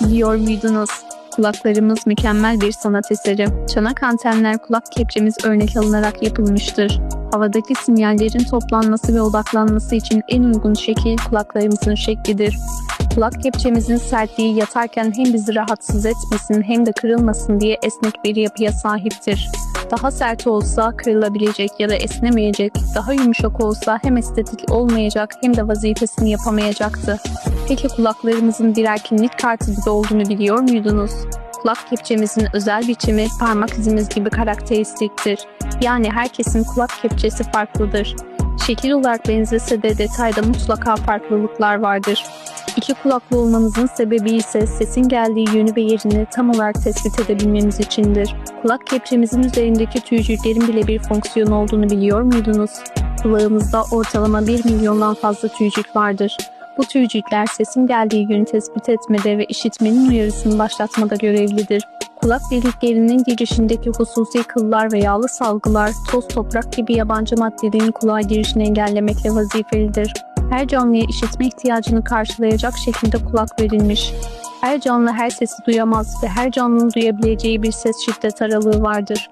Biliyor muydunuz? Kulaklarımız mükemmel bir sanat eseri. Çanak antenler kulak kepçemiz örnek alınarak yapılmıştır. Havadaki sinyallerin toplanması ve odaklanması için en uygun şekil kulaklarımızın şeklidir. Kulak kepçemizin sertliği yatarken hem bizi rahatsız etmesin hem de kırılmasın diye esnek bir yapıya sahiptir. Daha sert olsa kırılabilecek ya da esnemeyecek, daha yumuşak olsa hem estetik olmayacak hem de vazifesini yapamayacaktı. Peki kulaklarımızın birer kimlik kartı gibi olduğunu biliyor muydunuz? Kulak kepçemizin özel biçimi parmak izimiz gibi karakteristiktir. Yani herkesin kulak kepçesi farklıdır. Şekil olarak benzese de detayda mutlaka farklılıklar vardır. İki kulaklı olmamızın sebebi ise sesin geldiği yönü ve yerini tam olarak tespit edebilmemiz içindir. Kulak kepçemizin üzerindeki tüycüklerin bile bir fonksiyon olduğunu biliyor muydunuz? Kulağımızda ortalama 1 milyondan fazla tüycük vardır. Bu tüycükler sesin geldiği yönü tespit etmede ve işitmenin uyarısını başlatmada görevlidir. Kulak deliklerinin girişindeki hususi kıllar ve yağlı salgılar, toz toprak gibi yabancı maddelerin kulağa girişini engellemekle vazifelidir. Her canlıya işitme ihtiyacını karşılayacak şekilde kulak verilmiş. Her canlı her sesi duyamaz ve her canlının duyabileceği bir ses şiddet aralığı vardır.